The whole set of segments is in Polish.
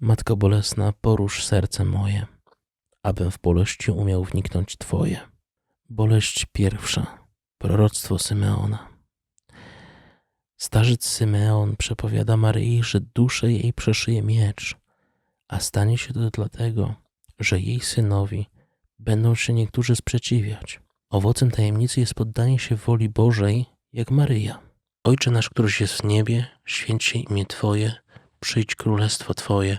Matko Bolesna, porusz serce moje, abym w boleści umiał wniknąć Twoje. Boleść pierwsza. Proroctwo Symeona. Starzec Symeon przepowiada Maryi, że duszę jej przeszyje miecz, a stanie się to dlatego, że jej synowi będą się niektórzy sprzeciwiać. Owocem tajemnicy jest poddanie się woli Bożej, jak Maryja. Ojcze nasz, któryś jest w niebie, święć się imię Twoje, przyjdź królestwo Twoje,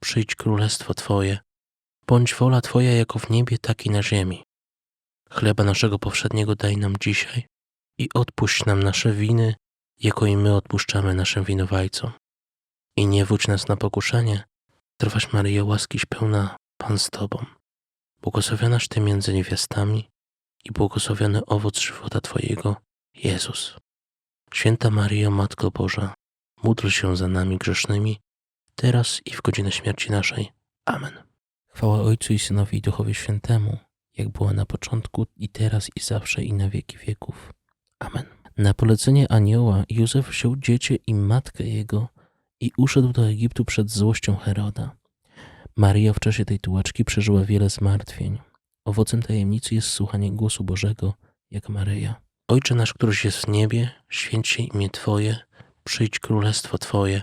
przyjdź królestwo Twoje, bądź wola Twoja jako w niebie, tak i na ziemi. Chleba naszego powszedniego daj nam dzisiaj i odpuść nam nasze winy, jako i my odpuszczamy naszym winowajcom. I nie wódź nas na pokuszenie, trwaś Maryjo łaskiś pełna, Pan z Tobą. Błogosławionaś Ty między niewiastami i błogosławiony owoc żywota Twojego, Jezus. Święta Maryjo, Matko Boża, módl się za nami grzesznymi, teraz i w godzinę śmierci naszej. Amen. Chwała Ojcu i Synowi i Duchowi Świętemu, jak była na początku, i teraz, i zawsze, i na wieki wieków. Amen. Na polecenie anioła Józef wziął dziecię i matkę jego i uszedł do Egiptu przed złością Heroda. Maria w czasie tej tułaczki przeżyła wiele zmartwień. Owocem tajemnicy jest słuchanie głosu Bożego, jak Maryja. Ojcze nasz, któryś jest w niebie, święć się imię Twoje, przyjdź królestwo Twoje,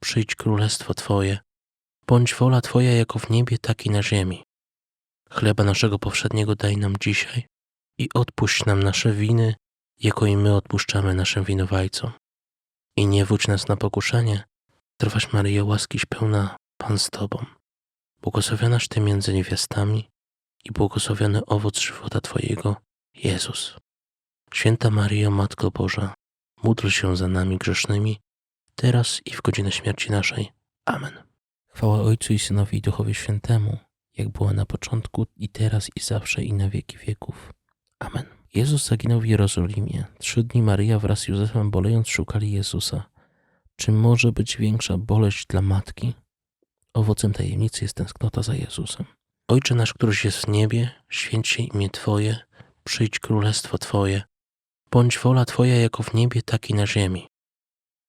przyjdź królestwo Twoje. Bądź wola Twoja jako w niebie, tak i na ziemi. Chleba naszego powszedniego daj nam dzisiaj i odpuść nam nasze winy, jako i my odpuszczamy naszym winowajcom. I nie wódź nas na pokuszenie, trwaś Maryjo łaskiś pełna, Pan z Tobą. Błogosławionaś Ty między niewiastami i błogosławiony owoc żywota Twojego, Jezus. Święta Maryjo, Matko Boża, módl się za nami grzesznymi, teraz i w godzinę śmierci naszej. Amen. Chwała Ojcu i Synowi i Duchowi Świętemu, jak była na początku, i teraz, i zawsze, i na wieki wieków. Amen. Jezus zaginął w Jerozolimie. Trzy dni Maryja wraz z Józefem bolejąc szukali Jezusa. Czy może być większa boleść dla matki? Owocem tajemnicy jest tęsknota za Jezusem. Ojcze nasz, któryś jest w niebie, święć się imię Twoje, przyjdź królestwo Twoje. Bądź wola Twoja jako w niebie, tak i na ziemi.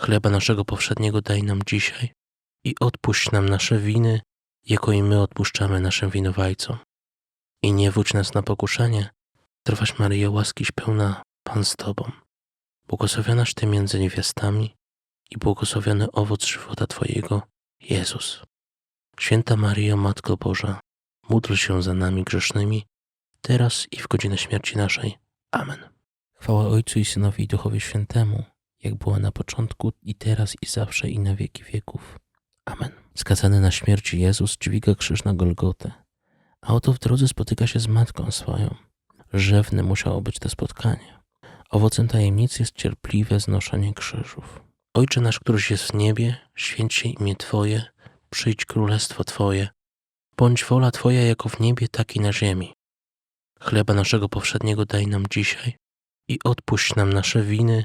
Chleba naszego powszedniego daj nam dzisiaj i odpuść nam nasze winy, jako i my odpuszczamy naszym winowajcom. I nie wódź nas na pokuszenie, trwaś Maryjo łaskiś pełna, Pan z Tobą. Błogosławionaś Ty między niewiastami i błogosławiony owoc żywota Twojego, Jezus. Święta Maryjo, Matko Boża, módl się za nami grzesznymi, teraz i w godzinę śmierci naszej. Amen. Chwała Ojcu i Synowi i Duchowi Świętemu, jak była na początku, i teraz, i zawsze, i na wieki wieków. Amen. Skazany na śmierć Jezus dźwiga krzyż na Golgotę, a oto w drodze spotyka się z Matką swoją. Rzewne musiało być to spotkanie. Owocem tajemnicy jest cierpliwe znoszenie krzyżów. Ojcze nasz, któryś jest w niebie, święć się imię Twoje, przyjdź królestwo Twoje. Bądź wola Twoja jako w niebie, tak i na ziemi. Chleba naszego powszedniego daj nam dzisiaj i odpuść nam nasze winy,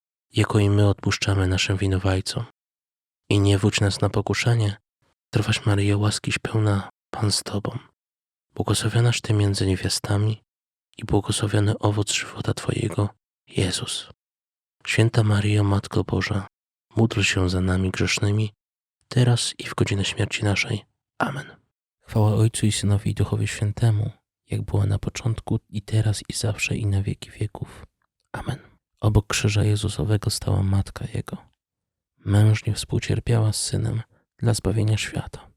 jako i my odpuszczamy naszym winowajcom. I nie wódź nas na pokuszenie, Trwaś Maryjo, łaskiś pełna, Pan z Tobą. Błogosławionaś Ty między niewiastami i błogosławiony owoc żywota Twojego, Jezus. Święta Maryjo, Matko Boża, módl się za nami grzesznymi, teraz i w godzinę śmierci naszej. Amen. Chwała Ojcu i Synowi i Duchowi Świętemu, jak była na początku, i teraz, i zawsze, i na wieki wieków. Amen. Obok krzyża Jezusowego stała Matka Jego. Mężnie współcierpiała z Synem dla zbawienia świata.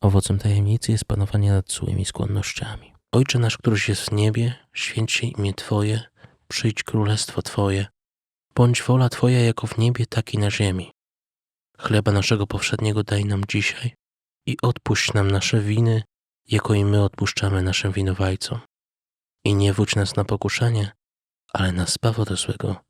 Owocem tajemnicy jest panowanie nad złymi skłonnościami. Ojcze nasz, któryś jest w niebie, święć się imię Twoje, przyjdź królestwo Twoje. Bądź wola Twoja jako w niebie, tak i na ziemi. Chleba naszego powszedniego daj nam dzisiaj i odpuść nam nasze winy, jako i my odpuszczamy naszym winowajcom. I nie wódź nas na pokuszenie, ale nas zbaw ode złego.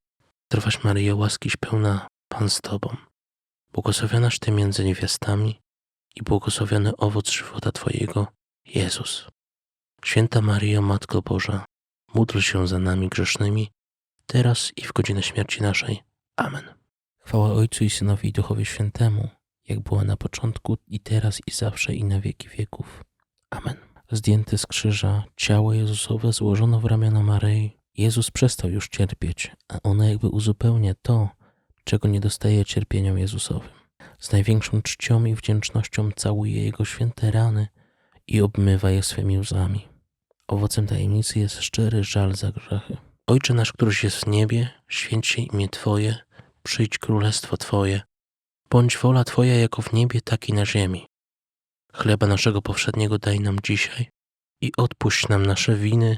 trwaś Maryjo, łaskiś pełna, Pan z Tobą. Błogosławionaś Ty między niewiastami i błogosławiony owoc żywota Twojego, Jezus. Święta Maryjo, Matko Boża, módl się za nami grzesznymi, teraz i w godzinę śmierci naszej. Amen. Chwała Ojcu i Synowi i Duchowi Świętemu, jak była na początku, i teraz, i zawsze, i na wieki wieków. Amen. Zdjęte z krzyża ciało Jezusowe złożono w ramiona Maryi. Jezus przestał już cierpieć, a ona jakby uzupełnia to, czego nie dostaje cierpieniom Jezusowym. Z największą czcią i wdzięcznością całuje Jego święte rany i obmywa je swymi łzami. Owocem tajemnicy jest szczery żal za grzechy. Ojcze nasz, któryś jest w niebie, święć się imię Twoje, przyjdź królestwo Twoje. Bądź wola Twoja jako w niebie, tak i na ziemi. Chleba naszego powszedniego daj nam dzisiaj i odpuść nam nasze winy,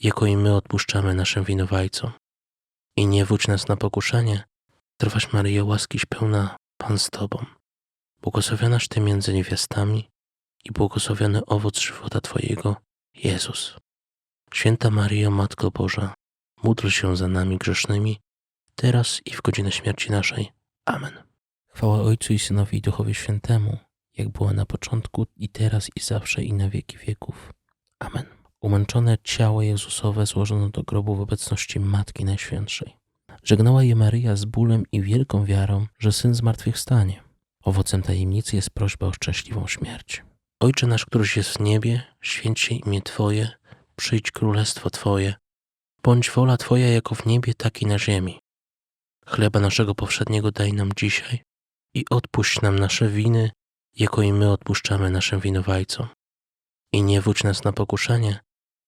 jako i my odpuszczamy naszym winowajcom. I nie wódź nas na pokuszenie, Trwaś Maryjo, łaskiś pełna, Pan z Tobą. Błogosławionaś Ty między niewiastami i błogosławiony owoc żywota Twojego, Jezus. Święta Maryjo, Matko Boża, módl się za nami grzesznymi, teraz i w godzinę śmierci naszej. Amen. Chwała Ojcu i Synowi i Duchowi Świętemu, jak była na początku, i teraz, i zawsze, i na wieki wieków. Amen. Umęczone ciało Jezusowe złożono do grobu w obecności Matki Najświętszej. Żegnała je Maryja z bólem i wielką wiarą, że Syn zmartwychwstanie. Owocem tajemnicy jest prośba o szczęśliwą śmierć. Ojcze nasz, któryś jest w niebie, święć się imię Twoje, przyjdź królestwo Twoje. Bądź wola Twoja jako w niebie, tak i na ziemi. Chleba naszego powszedniego daj nam dzisiaj i odpuść nam nasze winy, jako i my odpuszczamy naszym winowajcom. I nie wódź nas na pokuszenie,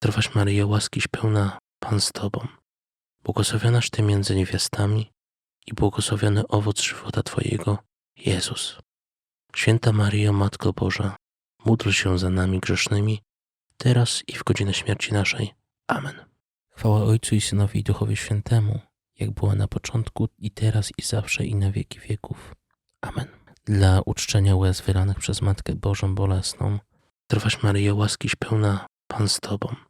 trwaś Maryjo łaskiś pełna, Pan z Tobą. Błogosławionaś Ty między niewiastami i błogosławiony owoc żywota Twojego, Jezus. Święta Maryjo, Matko Boża, módl się za nami grzesznymi, teraz i w godzinę śmierci naszej. Amen. Chwała Ojcu i Synowi i Duchowi Świętemu, jak była na początku, i teraz, i zawsze, i na wieki wieków. Amen. Dla uczczenia łez wylanych przez Matkę Bożą Bolesną, trwaś Maryjo, łaskiś pełna, Pan z Tobą.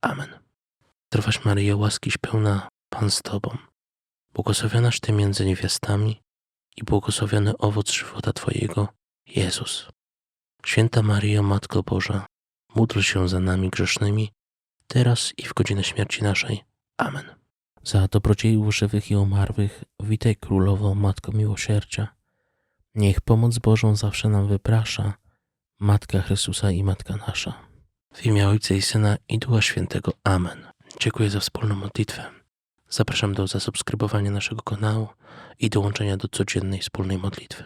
Amen. Trwaś Maryjo, łaskiś pełna, Pan z Tobą. Błogosławionaś Ty między niewiastami i błogosławiony owoc żywota Twojego, Jezus. Święta Maryjo, Matko Boża, módl się za nami grzesznymi, teraz i w godzinę śmierci naszej. Amen. Za dobrodziejów żywych i umarłych, witaj Królowo, Matko Miłosierdzia. Niech pomoc Bożą zawsze nam wyprasza, Matka Chrystusa i Matka nasza. W imię Ojca i Syna i Ducha Świętego. Amen. Dziękuję za wspólną modlitwę. Zapraszam do zasubskrybowania naszego kanału i dołączenia do codziennej wspólnej modlitwy.